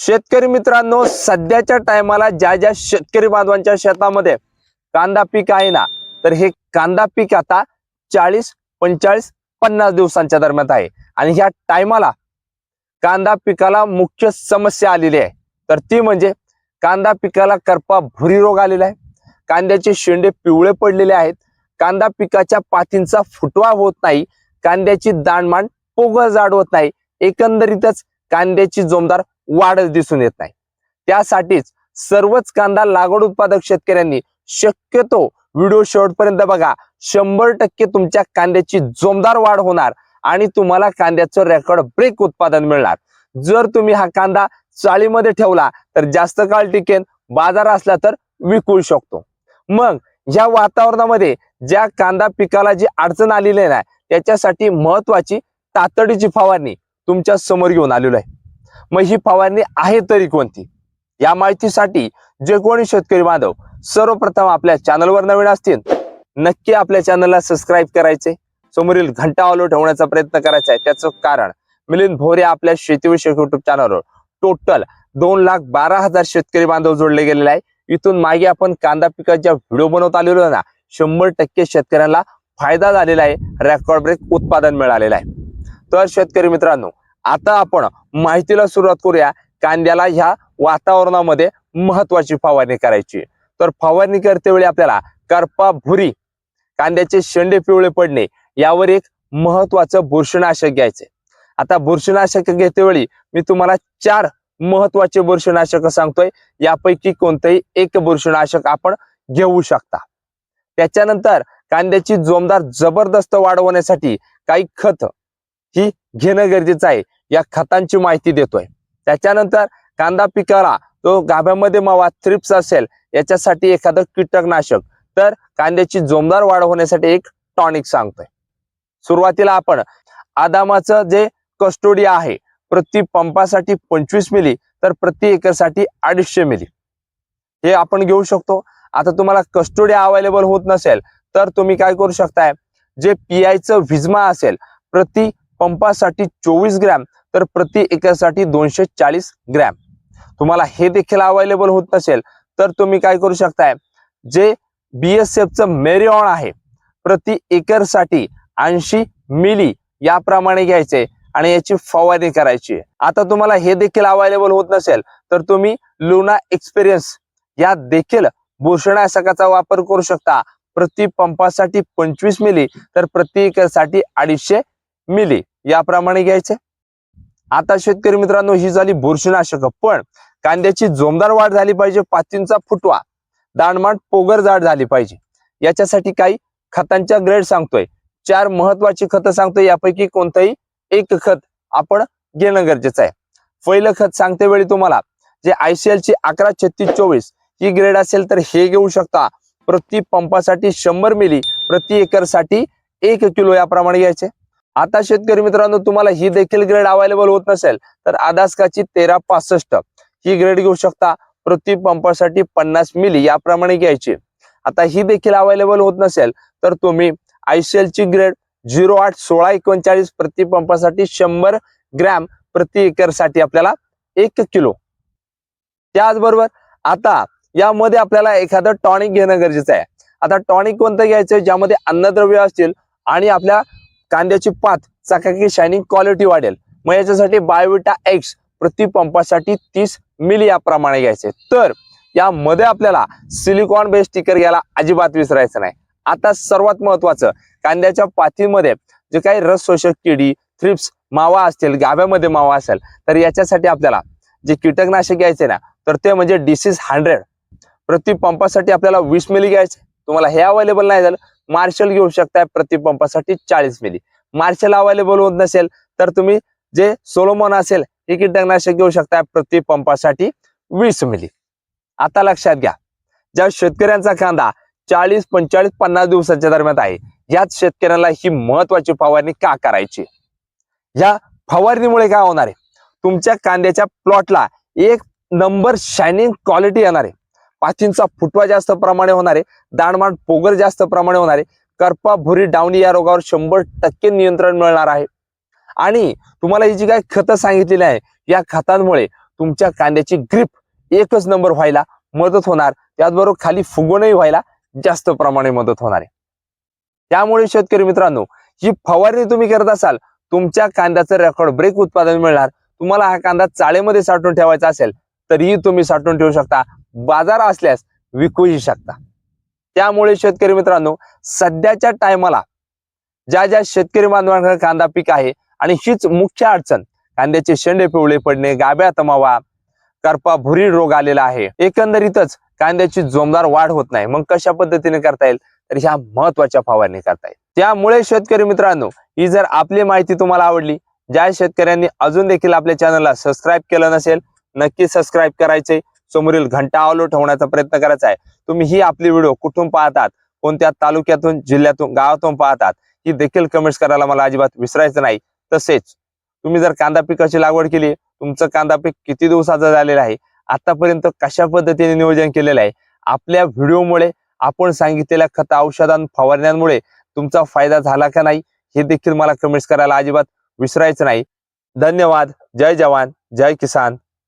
शेतकरी मित्रांनो सध्याच्या टायमाला ज्या ज्या शेतकरी बांधवांच्या शेतामध्ये कांदा पीक आहे ना तर हे कांदा पीक आता चाळीस पंचाळीस पन्नास दिवसांच्या दरम्यान आहे. आणि ह्या टायमाला कांदा पिकाला मुख्य समस्या आलेली आहे. तर ती म्हणजे कांदा पिकाला करपा भुरी रोग आलेला आहे. कांद्याचे शेंडे पिवळे पडलेले आहेत. कांदा पिकाच्या पातींचा फुटवा होत नाही. कांद्याची दाणमांड पोगळ जाड होत नाही. एकंदरीतच कांद्याची जोमदार वाढच दिसून येत नाही. त्यासाठीच सर्वच कांदा लागवड उत्पादक शेतकऱ्यांनी शक्यतो व्हिडिओ शेवटपर्यंत बघा. शंभर टक्के तुमच्या कांद्याची जोमदार वाढ होणार आणि तुम्हाला कांद्याचं रेकॉर्ड ब्रेक उत्पादन मिळणार. जर तुम्ही हा कांदा चाळीमध्ये ठेवला तर जास्त काळ टिकेन बाजार असला तर विकू शकतो. मग या वातावरणामध्ये ज्या कांदा पिकाला जी अडचण आलेली आहे ना त्याच्यासाठी महत्वाची तातडीची फवारणी तुमच्यासमोर घेऊन आलेलो आहे. मग ही फवारणी आहे तरी कोणती? या माहितीसाठी जे कोणी शेतकरी बांधव सर्वप्रथम आपल्या चॅनलवर नवीन असतील नक्की आपल्या चॅनलला सबस्क्राईब करायचे. समोरील घंटा ऑलो ठेवण्याचा प्रयत्न करायचा आहे. त्याचं कारण मिलिंद भोरे आपल्या शेतीविषयक युट्यूब चॅनलवर टोटल दोन लाख बारा हजार शेतकरी बांधव जोडले गेलेले आहे. इथून मागे आपण कांदा पिकाच्या व्हिडिओ बनवत आलेलो ना शंभर टक्के शेतकऱ्यांना फायदा झालेला आहे. रेकॉर्ड ब्रेक उत्पादन मिळालेलं आहे. तर शेतकरी मित्रांनो आता आपण माहितीला सुरुवात करूया. कांद्याला ह्या वातावरणामध्ये महत्वाची फवारणी करायची. तर फवारणी करते वेळी आपल्याला करपा भुरी कांद्याचे शेंडे पिवळे पडणे यावर एक महत्वाचं बुरशीनाशक घ्यायचे. आता बुरशीनाशक घेतेवेळी मी तुम्हाला चार महत्त्वाचे बुरशीनाशक सांगतोय. यापैकी कोणतंही एक बुरशीनाशक आपण घेऊ शकता. त्याच्यानंतर कांद्याची जोमदार जबरदस्त वाढवण्यासाठी काही खत. ही घेणं गरजेचं आहे. या खतांची माहिती देतोय. त्याच्यानंतर कांदा पिकाला तो गाभ्यामध्ये मावा थ्रिप्स असेल याच्यासाठी एखादं कीटकनाशक. तर कांद्याची जोमदार वाढ होण्यासाठी एक टॉनिक सांगतोय. सुरुवातीला आपण आदामाचं जे कस्टोडिया आहे प्रति पंपासाठी पंचवीस मिली तर प्रति एकरसाठी अडीचशे मिली. हे आपण घेऊ शकतो. आता तुम्हाला कस्टोडिया अवेलेबल होत नसेल तर तुम्ही काय करू शकताय? जे पीआयचं व्हिजमा असेल प्रति पंपासाठी चोवीस ग्रॅम तर प्रति एकरसाठी दोनशे चाळीस ग्रॅम. तुम्हाला हे देखील अवेलेबल होत नसेल तर तुम्ही काय करू शकताय? जे बीएसएफचं मेरिऑन आहे प्रति एकरसाठी ऐंशी मिली याप्रमाणे घ्यायचे आणि याची फवारणी करायची. आता तुम्हाला हे देखील अवेलेबल होत नसेल तर तुम्ही लुना एक्सपिरियन्स या देखील भूषणाशकाचा वापर करू शकता. प्रति पंपासाठी पंचवीस मिली तर प्रति एकरसाठी अडीचशे मिली. याप्रमाणे घ्यायचे. आता शेतकरी मित्रांनो ही झाली बुरशीनाशक. पण कांद्याची जोमदार वाढ झाली पाहिजे पातींचा फुटवा दाणमाट पोगर जाड झाली पाहिजे. याच्यासाठी काही खतांच्या ग्रेड सांगतोय. चार महत्वाची खतं सांगतोय यापैकी कोणतंही एक खत आपण घेणं गरजेचं आहे. पहिलं खत सांगते वेळी तुम्हाला जे आयसीएल ची अकरा छत्तीस चोवीस ही ग्रेड असेल तर हे घेऊ शकता. प्रति पंपासाठी शंभर मिली प्रति एकरसाठी एक किलो याप्रमाणे घ्यायचे. आता शेतकरी मित्रांनो तुम्हाला ही देखील ग्रेड अवेलेबल होत नसेल तर आदासकाची तेरा पासष्ट. ही ग्रेड घेऊ शकता. प्रति पंपासाठी पन्नास मिली याप्रमाणे घ्यायची. आता ही देखील अवेलेबल होत नसेल तर तुम्ही आयसीएल ची ग्रेड झिरो आठ सोळा एकोणचाळीस प्रति पंपासाठी शंभर ग्रॅम प्रति एकरसाठी आपल्याला एक किलो. त्याचबरोबर आता यामध्ये आपल्याला एखादं टॉनिक घेणं गरजेचं आहे. आता टॉनिक कोणतं घ्यायचं? ज्यामध्ये अन्नद्रव्य असतील आणि आपल्या कांद्याची पात चकाकी शायनिंग क्वालिटी वाढेल. मग याच्यासाठी बायोविटा एक्स प्रति पंपासाठी तीस मिली याप्रमाणे घ्यायचे. तर यामध्ये आपल्याला सिलिकॉन बेस स्टिकर घ्यायला अजिबात विसरायचं नाही. आता सर्वात महत्वाचं कांद्याच्या पातीमध्ये जे काही रस शोषक किडी थ्रिप्स मावा असतील गाभ्यामध्ये मावा असेल तर याच्यासाठी आपल्याला जे कीटकनाशक घ्यायचे ना तर ते म्हणजे डिसीज हंड्रेड प्रति पंपासाठी आपल्याला वीस मिली घ्यायचे. तुम्हाला हे अवेलेबल नाही झालं मार्शल घेऊ शकताय प्रति पंपासाठी चाळीस मिली. मार्शल अवेलेबल होत नसेल तर तुम्ही जे सोलोमॉन असेल हे कीटकनाशक घेऊ शकता प्रति पंपासाठी वीस मिली. आता लक्षात घ्या ज्या शेतकऱ्यांचा कांदा चाळीस पंचेचाळीस पन्नास दिवसाच्या दरम्यान आहे याच शेतकऱ्यांना ही महत्वाची फवारणी का करायची? या फवारणीमुळे काय होणार आहे? तुमच्या कांद्याच्या प्लॉटला एक नंबर शायनिंग क्वालिटी येणार आहे. पाचींचा फुटवा जास्त प्रमाणे होणार आहे दाणमाण पोगर जास्त प्रमाणे होणार आहे करपा भुरी डावणी या रोगावर शंभर टक्के नियंत्रण मिळणार आहे. आणि तुम्हाला ही जी काही खतं सांगितलेली आहे या खतांमुळे तुमच्या कांद्याची ग्रीप एकच नंबर व्हायला मदत होणार. त्याचबरोबर खाली फुगवणही व्हायला जास्त प्रमाणे मदत होणार आहे. त्यामुळे शेतकरी मित्रांनो ही फवारणी तुम्ही करत असाल तुमच्या कांद्याचं रेकॉर्ड ब्रेक उत्पादन मिळणार. तुम्हाला हा कांदा चाळेमध्ये साठवून ठेवायचा असेल तरीही तुम्ही साठवून ठेवू शकता. बाजार असल्यास विकूही शकता. त्यामुळे शेतकरी मित्रांनो सध्याच्या टायमाला ज्या ज्या शेतकरी बांधवांकडे कांदा पीक आहे आणि हीच मुख्य अडचण कांद्याचे शेंडे पिवळे पडणे गाभ्या तमावा करपा भुरी रोग आलेला आहे. एकंदरीतच कांद्याची जोमदार वाढ होत नाही. मग कशा पद्धतीने करता येईल? तर ह्या महत्त्वाच्या फवारणी करता येईल. त्यामुळे शेतकरी मित्रांनो ही जर आपली माहिती तुम्हाला आवडली ज्या शेतकऱ्यांनी अजून देखील आपल्या चॅनलला सबस्क्राईब केलं नसेल नक्की सबस्क्राईब करायचे समोरील घंटा ऑलो ठेवण्याचा प्रयत्न करायचा आहे. तुम्ही ही आपली व्हिडिओ कुठून पाहतात? कोणत्या तालुक्यातून जिल्ह्यातून गावातून पाहतात? ही देखील कमेंट्स करायला मला अजिबात विसरायचं नाही. तसेच तुम्ही जर कांदा पिकाची लागवड केली तुमचं कांदा पीक किती दिवसाचं झालेलं आहे? आतापर्यंत कशा पद्धतीने नियोजन केलेलं आहे? आपल्या व्हिडिओमुळे आपण सांगितलेल्या खत औषधां फवारण्यांमुळे तुमचा फायदा झाला का नाही? हे देखील मला कमेंट्स करायला अजिबात विसरायचं नाही. धन्यवाद. जय जवान. जय किसान.